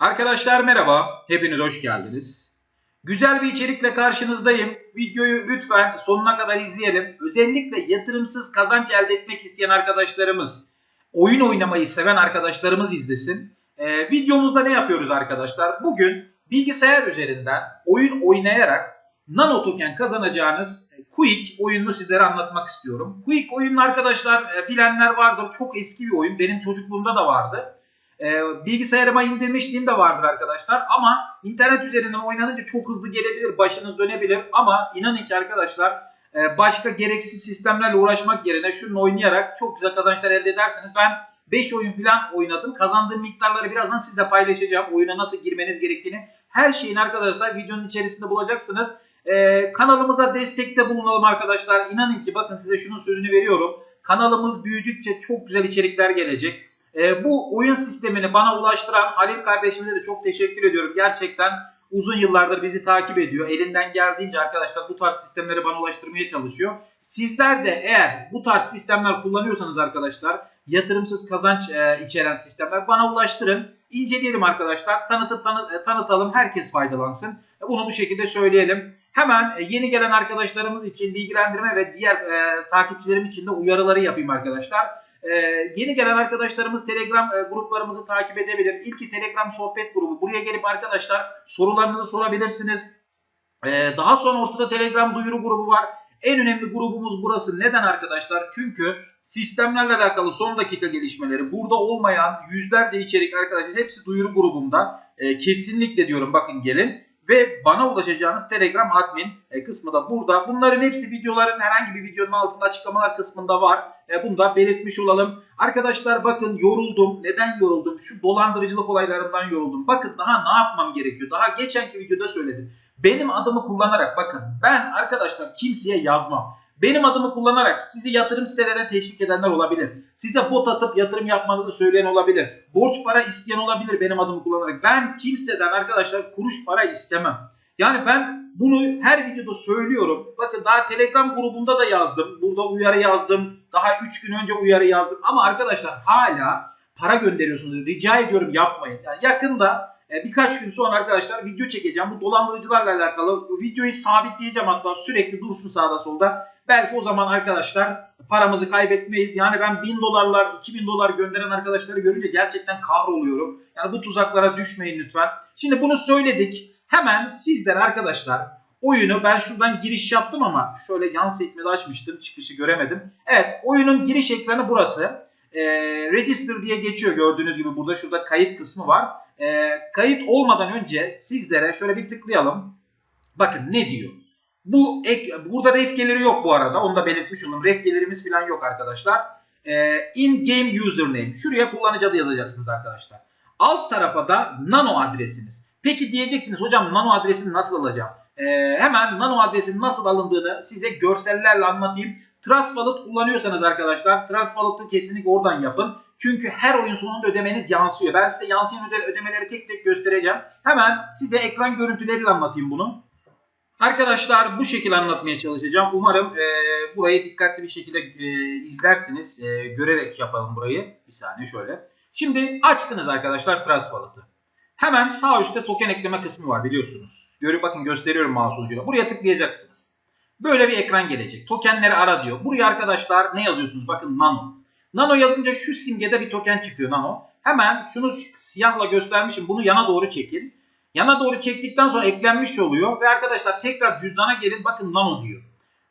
Arkadaşlar merhaba, hepiniz hoş geldiniz. Güzel bir içerikle karşınızdayım. Videoyu lütfen sonuna kadar izleyelim. Özellikle yatırımsız kazanç elde etmek isteyen arkadaşlarımız, oyun oynamayı seven arkadaşlarımız izlesin. Ee, videomuzda ne yapıyoruz arkadaşlar? Bugün bilgisayar üzerinden oyun oynayarak nano token kazanacağınız Quick oyununu sizlere anlatmak istiyorum. Quick oyununu arkadaşlar e, bilenler vardır. Çok eski bir oyun. Benim çocukluğumda da vardı. E, bilgisayarıma indirmişliğim de vardır arkadaşlar. Ama internet üzerinden oynanınca çok hızlı gelebilir. Başınız dönebilir. Ama inanın ki arkadaşlar e, başka gereksiz sistemlerle uğraşmak yerine şunu oynayarak çok güzel kazançlar elde edersiniz. Ben 5 oyun falan oynadım. Kazandığım miktarları birazdan sizle paylaşacağım. Oyuna nasıl girmeniz gerektiğini. Her şeyin arkadaşlar videonun içerisinde bulacaksınız. Ee, kanalımıza destekte bulunalım arkadaşlar. İnanın ki bakın size şunun sözünü veriyorum. Kanalımız büyüdükçe çok güzel içerikler gelecek. Ee, bu oyun sistemini bana ulaştıran Halil kardeşimize de çok teşekkür ediyorum. Gerçekten uzun yıllardır bizi takip ediyor. Elinden geldiğince arkadaşlar bu tarz sistemleri bana ulaştırmaya çalışıyor. Sizler de eğer bu tarz sistemler kullanıyorsanız arkadaşlar yatırımsız kazanç e, içeren sistemler bana ulaştırın. İnceleyelim arkadaşlar. Tanıtıp tanı, e, tanıtalım. Herkes faydalansın. E, bunu bu şekilde söyleyelim. Hemen yeni gelen arkadaşlarımız için bilgilendirme ve diğer e, takipçilerim için de uyarıları yapayım arkadaşlar. E, yeni gelen arkadaşlarımız Telegram e, gruplarımızı takip edebilir. İlki Telegram sohbet grubu. Buraya gelip arkadaşlar sorularınızı sorabilirsiniz. E, daha sonra ortada Telegram duyuru grubu var. En önemli grubumuz burası. Neden arkadaşlar? Çünkü sistemlerle alakalı son dakika gelişmeleri, burada olmayan yüzlerce içerik arkadaşlar hepsi duyuru grubumda. E, kesinlikle diyorum bakın gelin ve bana ulaşacağınız Telegram admin e, kısmı da burada. Bunların hepsi videoların herhangi bir videonun altında açıklamalar kısmında var. E, bunu da belirtmiş olalım. Arkadaşlar bakın yoruldum. Neden yoruldum? Şu dolandırıcılık olaylarından yoruldum. Bakın daha ne yapmam gerekiyor? Daha geçenki videoda söyledim. Benim adımı kullanarak bakın ben arkadaşlar kimseye yazmam. Benim adımı kullanarak sizi yatırım sitelerine teşvik edenler olabilir. Size bot atıp yatırım yapmanızı söyleyen olabilir. Borç para isteyen olabilir benim adımı kullanarak. Ben kimseden arkadaşlar kuruş para istemem. Yani ben bunu her videoda söylüyorum. Bakın daha Telegram grubunda da yazdım. Burada uyarı yazdım. Daha 3 gün önce uyarı yazdım. Ama arkadaşlar hala para gönderiyorsunuz. Rica ediyorum yapmayın. Yani yakında e, birkaç gün sonra arkadaşlar video çekeceğim. Bu dolandırıcılarla alakalı videoyu sabitleyeceğim hatta sürekli dursun sağda solda. Belki o zaman arkadaşlar paramızı kaybetmeyiz. Yani ben 1000 dolarlar, 2000 dolar gönderen arkadaşları görünce gerçekten kahroluyorum. Yani bu tuzaklara düşmeyin lütfen. Şimdi bunu söyledik. Hemen sizler arkadaşlar oyunu ben şuradan giriş yaptım ama şöyle yan sekmede açmıştım. Çıkışı göremedim. Evet oyunun giriş ekranı burası. E, register diye geçiyor gördüğünüz gibi burada şurada kayıt kısmı var. E, kayıt olmadan önce sizlere şöyle bir tıklayalım. Bakın ne diyor. Bu ek, burada ref geliri yok bu arada. Onu da belirtmiş oldum. Ref gelirimiz falan yok arkadaşlar. E, in game username. Şuraya kullanıcı adı yazacaksınız arkadaşlar. Alt tarafa da nano adresiniz. Peki diyeceksiniz hocam nano adresini nasıl alacağım? E, hemen nano adresinin nasıl alındığını size görsellerle anlatayım. Trust Wallet kullanıyorsanız arkadaşlar Trust Wallet'ı kesinlikle oradan yapın. Çünkü her oyun sonunda ödemeniz yansıyor. Ben size yansıyan öde ödemeleri tek tek göstereceğim. Hemen size ekran görüntüleriyle anlatayım bunu. Arkadaşlar bu şekilde anlatmaya çalışacağım. Umarım e, burayı dikkatli bir şekilde e, izlersiniz. E, görerek yapalım burayı. Bir saniye şöyle. Şimdi açtınız arkadaşlar Trust Wallet'ı. Hemen sağ üstte token ekleme kısmı var biliyorsunuz. Görün bakın gösteriyorum mouse ucuyla. Buraya tıklayacaksınız. Böyle bir ekran gelecek. Tokenleri ara diyor. Buraya arkadaşlar ne yazıyorsunuz? Bakın nano. Nano yazınca şu simgede bir token çıkıyor nano. Hemen şunu siyahla göstermişim. Bunu yana doğru çekin. Yana doğru çektikten sonra eklenmiş oluyor. Ve arkadaşlar tekrar cüzdana gelin. Bakın nano diyor.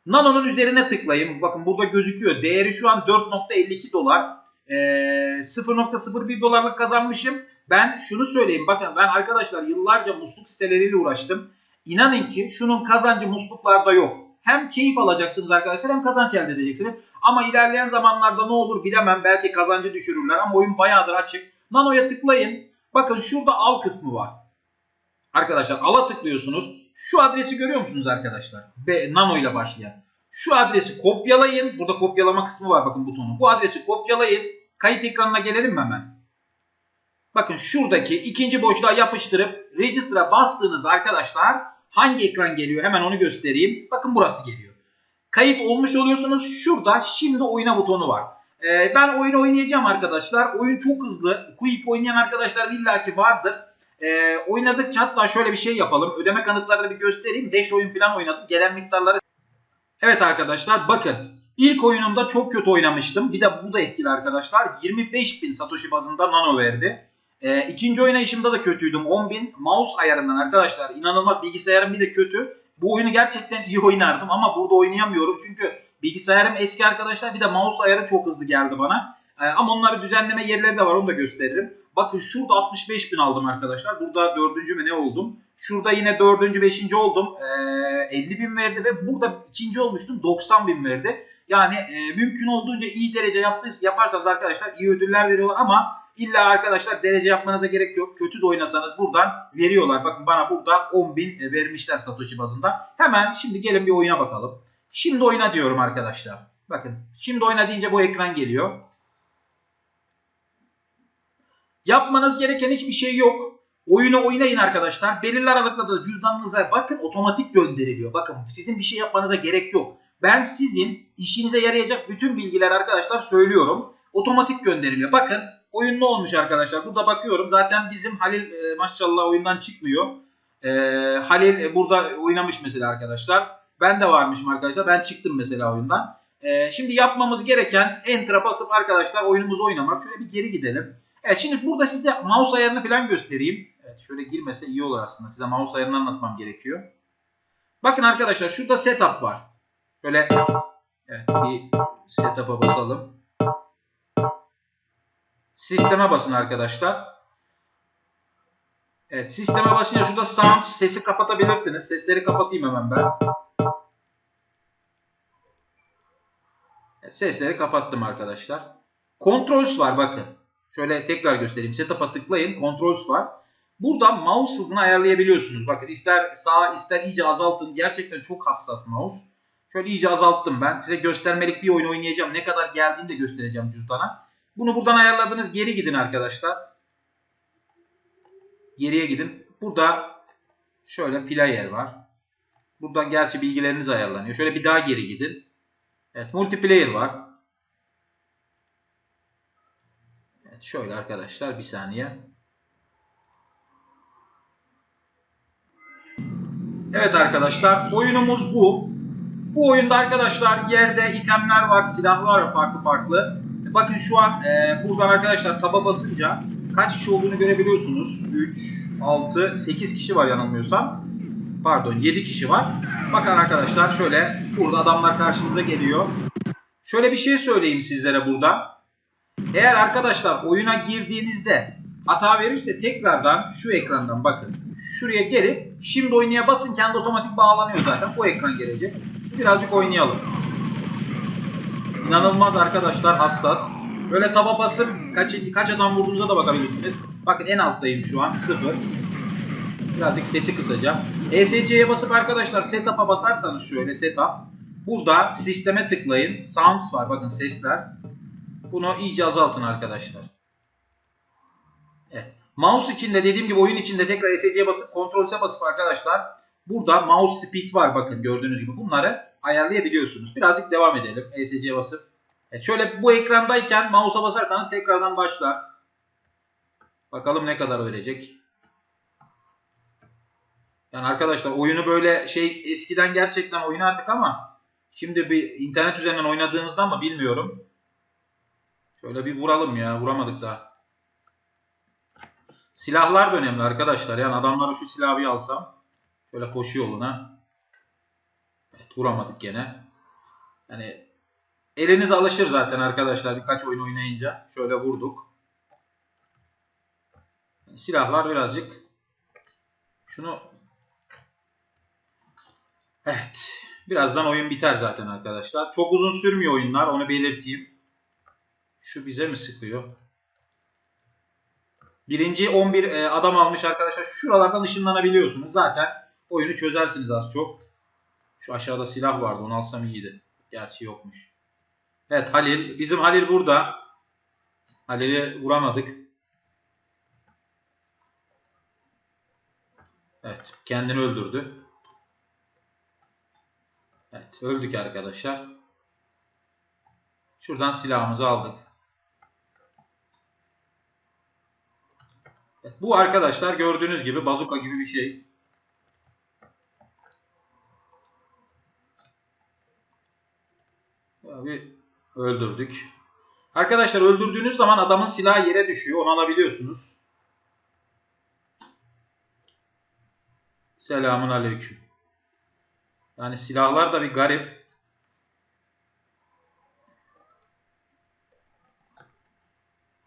Nano'nun üzerine tıklayın. Bakın burada gözüküyor. Değeri şu an 4.52 dolar. Ee, 0.01 dolarlık kazanmışım. Ben şunu söyleyeyim. Bakın ben arkadaşlar yıllarca musluk siteleriyle uğraştım. İnanın ki şunun kazancı musluklarda yok. Hem keyif alacaksınız arkadaşlar hem kazanç elde edeceksiniz. Ama ilerleyen zamanlarda ne olur bilemem. Belki kazancı düşürürler ama oyun bayağıdır açık. Nano'ya tıklayın. Bakın şurada al kısmı var. Arkadaşlar ala tıklıyorsunuz. Şu adresi görüyor musunuz arkadaşlar? B, nano ile başlayan. Şu adresi kopyalayın. Burada kopyalama kısmı var bakın butonu. Bu adresi kopyalayın. Kayıt ekranına gelelim mi hemen? Bakın şuradaki ikinci boşluğa yapıştırıp register'a bastığınızda arkadaşlar hangi ekran geliyor hemen onu göstereyim. Bakın burası geliyor. Kayıt olmuş oluyorsunuz. Şurada şimdi oyna butonu var. Ee, ben oyun oynayacağım arkadaşlar. Oyun çok hızlı. Quick oynayan arkadaşlar illaki vardır. E, oynadıkça hatta şöyle bir şey yapalım. Ödeme kanıtlarını bir göstereyim. 5 oyun falan oynadım. Gelen miktarları Evet arkadaşlar bakın. İlk oyunumda çok kötü oynamıştım. Bir de bu da etkili arkadaşlar. 25.000 Satoshi bazında nano verdi. Ee, ikinci oynayışımda da kötüydüm. 10.000 mouse ayarından arkadaşlar. inanılmaz bilgisayarım bir de kötü. Bu oyunu gerçekten iyi oynardım ama burada oynayamıyorum. Çünkü bilgisayarım eski arkadaşlar. Bir de mouse ayarı çok hızlı geldi bana. Ee, ama onları düzenleme yerleri de var onu da gösteririm. Bakın şurada 65.000 aldım arkadaşlar. Burada dördüncü mü ne oldum? Şurada yine dördüncü, beşinci oldum. Ee, 50 bin verdi ve burada ikinci olmuştum. 90 bin verdi. Yani e, mümkün olduğunca iyi derece yaptıysa, yaparsanız arkadaşlar iyi ödüller veriyorlar ama illa arkadaşlar derece yapmanıza gerek yok. Kötü de oynasanız buradan veriyorlar. Bakın bana burada 10 bin e, vermişler Satoshi bazında. Hemen şimdi gelin bir oyuna bakalım. Şimdi oyna diyorum arkadaşlar. Bakın şimdi oyna deyince bu ekran geliyor. Yapmanız gereken hiçbir şey yok. Oyunu oynayın arkadaşlar. Belirli aralıkla da cüzdanınıza bakın otomatik gönderiliyor. Bakın sizin bir şey yapmanıza gerek yok. Ben sizin işinize yarayacak bütün bilgiler arkadaşlar söylüyorum. Otomatik gönderiliyor. Bakın oyun ne olmuş arkadaşlar? Burada bakıyorum. Zaten bizim Halil e, maşallah oyundan çıkmıyor. E, Halil e, burada oynamış mesela arkadaşlar. Ben de varmışım arkadaşlar. Ben çıktım mesela oyundan. E, şimdi yapmamız gereken enter'a basıp arkadaşlar oyunumuzu oynamak. Şöyle bir geri gidelim. Evet şimdi burada size mouse ayarını falan göstereyim. Evet şöyle girmese iyi olur aslında. Size mouse ayarını anlatmam gerekiyor. Bakın arkadaşlar şurada setup var. Şöyle evet bir setup'a basalım. Sisteme basın arkadaşlar. Evet sisteme basınca şurada sound sesi kapatabilirsiniz. Sesleri kapatayım hemen ben. Evet, sesleri kapattım arkadaşlar. Controls var bakın. Şöyle tekrar göstereyim. Setup'a tıklayın. Controls var. Burada mouse hızını ayarlayabiliyorsunuz. Bakın ister sağa ister iyice azaltın. Gerçekten çok hassas mouse. Şöyle iyice azalttım ben. Size göstermelik bir oyun oynayacağım. Ne kadar geldiğini de göstereceğim cüzdana. Bunu buradan ayarladınız. Geri gidin arkadaşlar. Geriye gidin. Burada şöyle player var. Buradan gerçi bilgileriniz ayarlanıyor. Şöyle bir daha geri gidin. Evet multiplayer var. Evet şöyle arkadaşlar bir saniye. Evet arkadaşlar oyunumuz bu. Bu oyunda arkadaşlar yerde itemler var, silahlar var farklı farklı. Bakın şu an e, buradan arkadaşlar taba basınca kaç kişi olduğunu görebiliyorsunuz. 3, 6, 8 kişi var yanılmıyorsam. Pardon 7 kişi var. Bakın arkadaşlar şöyle burada adamlar karşınıza geliyor. Şöyle bir şey söyleyeyim sizlere burada. Eğer arkadaşlar oyuna girdiğinizde hata verirse tekrardan şu ekrandan bakın. Şuraya gelip şimdi oynaya basın kendi otomatik bağlanıyor zaten. Bu ekran gelecek. Birazcık oynayalım. İnanılmaz arkadaşlar hassas. Böyle taba basıp kaç, kaç adam vurduğunuza da bakabilirsiniz. Bakın en alttayım şu an 0. Birazcık sesi kısacağım. ESC'ye basıp arkadaşlar setup'a basarsanız şöyle setup. Burada sisteme tıklayın. Sounds var bakın sesler. Bunu iyice azaltın arkadaşlar. Evet. Mouse içinde dediğim gibi oyun içinde tekrar ESC'ye basıp Ctrl basıp arkadaşlar burada mouse speed var bakın gördüğünüz gibi bunları ayarlayabiliyorsunuz. Birazcık devam edelim ESC'ye basıp. Evet, şöyle bu ekrandayken mouse'a basarsanız tekrardan başlar. Bakalım ne kadar verecek. Yani arkadaşlar oyunu böyle şey eskiden gerçekten oynardık ama şimdi bir internet üzerinden oynadığımızda mı bilmiyorum. Şöyle bir vuralım ya. Vuramadık daha. Silahlar da önemli arkadaşlar. Yani adamlara şu silahı alsam. Şöyle koşu yoluna. Evet vuramadık gene. Yani eliniz alışır zaten arkadaşlar birkaç oyun oynayınca. Şöyle vurduk. Yani silahlar birazcık şunu Evet. Birazdan oyun biter zaten arkadaşlar. Çok uzun sürmüyor oyunlar. Onu belirteyim. Şu bize mi sıkıyor? Birinci 11 e, adam almış arkadaşlar. Şuralardan ışınlanabiliyorsunuz. Zaten oyunu çözersiniz az çok. Şu aşağıda silah vardı. Onu alsam iyiydi. Gerçi yokmuş. Evet Halil. Bizim Halil burada. Halil'i vuramadık. Evet. Kendini öldürdü. Evet. Öldük arkadaşlar. Şuradan silahımızı aldık. Bu arkadaşlar gördüğünüz gibi bazuka gibi bir şey. Öldürdük. Arkadaşlar öldürdüğünüz zaman adamın silahı yere düşüyor. Onu alabiliyorsunuz. Selamun aleyküm. Yani silahlar da bir garip.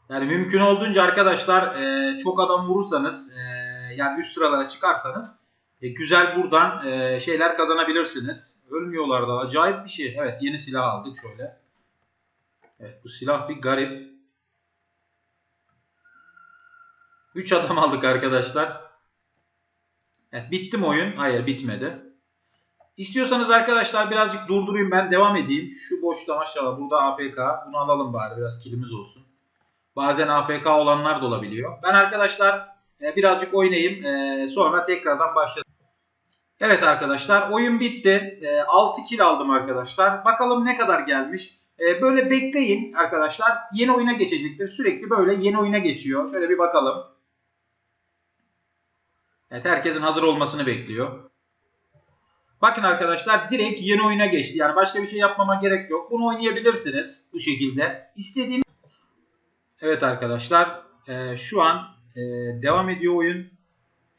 Yani mümkün olduğunca arkadaşlar e, çok adam vurursanız e, yani üst sıralara çıkarsanız e, güzel buradan şeyler kazanabilirsiniz. Ölmüyorlar da acayip bir şey. Evet yeni silah aldık şöyle. Evet bu silah bir garip. 3 adam aldık arkadaşlar. Evet bitti mi oyun? Hayır bitmedi. İstiyorsanız arkadaşlar birazcık durdurayım ben devam edeyim. Şu boşta maşallah burada AFK. Bunu alalım bari biraz kilimiz olsun. Bazen AFK olanlar da olabiliyor. Ben arkadaşlar e, birazcık oynayayım. E, sonra tekrardan başlayalım. Evet arkadaşlar oyun bitti. E, 6 kill aldım arkadaşlar. Bakalım ne kadar gelmiş. E, böyle bekleyin arkadaşlar. Yeni oyuna geçecektir. Sürekli böyle yeni oyuna geçiyor. Şöyle bir bakalım. Evet herkesin hazır olmasını bekliyor. Bakın arkadaşlar direkt yeni oyuna geçti. Yani başka bir şey yapmama gerek yok. Bunu oynayabilirsiniz bu şekilde. İstediğiniz Evet arkadaşlar e, şu an e, devam ediyor oyun.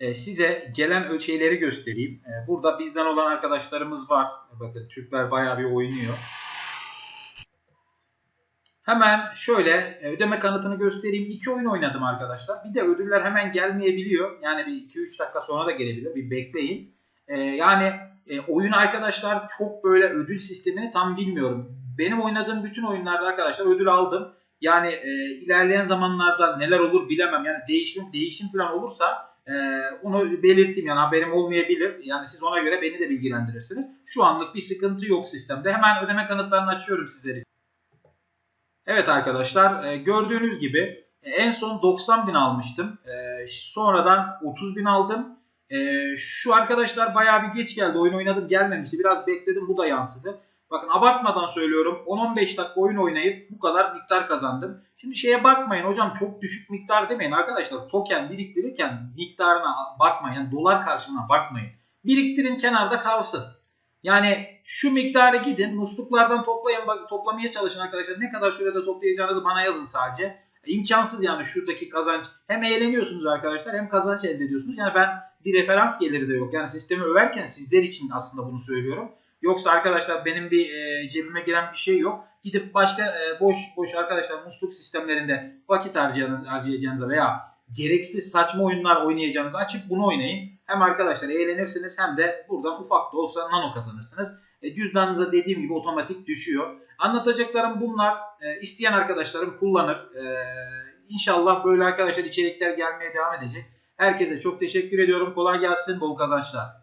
E, size gelen şeyleri göstereyim. Burada bizden olan arkadaşlarımız var. Bakın Türkler bayağı bir oynuyor. Hemen şöyle e, ödeme kanıtını göstereyim. İki oyun oynadım arkadaşlar. Bir de ödüller hemen gelmeyebiliyor. Yani bir 2-3 dakika sonra da gelebilir. Bir bekleyin. E, yani e, oyun arkadaşlar çok böyle ödül sistemini tam bilmiyorum. Benim oynadığım bütün oyunlarda arkadaşlar ödül aldım. Yani e, ilerleyen zamanlarda neler olur bilemem. Yani değişim değişim falan olursa e, onu belirteyim. Yani haberim olmayabilir. Yani siz ona göre beni de bilgilendirirsiniz. Şu anlık bir sıkıntı yok sistemde. Hemen ödeme kanıtlarını açıyorum sizler Evet arkadaşlar e, gördüğünüz gibi e, en son 90 bin almıştım. E, sonradan 30 bin aldım. Şu arkadaşlar bayağı bir geç geldi. Oyun oynadım gelmemişti. Biraz bekledim bu da yansıdı. Bakın abartmadan söylüyorum 10-15 dakika oyun oynayıp bu kadar miktar kazandım. Şimdi şeye bakmayın hocam çok düşük miktar demeyin arkadaşlar. Token biriktirirken miktarına bakmayın. Yani dolar karşılığına bakmayın. Biriktirin kenarda kalsın. Yani şu miktarı gidin musluklardan toplayın bak, toplamaya çalışın arkadaşlar. Ne kadar sürede toplayacağınızı bana yazın sadece. İmkansız yani şuradaki kazanç. Hem eğleniyorsunuz arkadaşlar hem kazanç elde ediyorsunuz. Yani ben bir referans geliri de yok. Yani sistemi överken sizler için aslında bunu söylüyorum. Yoksa arkadaşlar benim bir e, cebime giren bir şey yok. Gidip başka e, boş boş arkadaşlar musluk sistemlerinde vakit harcayacağınıza veya gereksiz saçma oyunlar oynayacağınızı açıp bunu oynayın. Hem arkadaşlar eğlenirsiniz hem de buradan ufak da olsa nano kazanırsınız. E, cüzdanınıza dediğim gibi otomatik düşüyor. Anlatacaklarım bunlar. E, isteyen arkadaşlarım kullanır. E, inşallah böyle arkadaşlar içerikler gelmeye devam edecek. Herkese çok teşekkür ediyorum. Kolay gelsin. Bol kazançlar.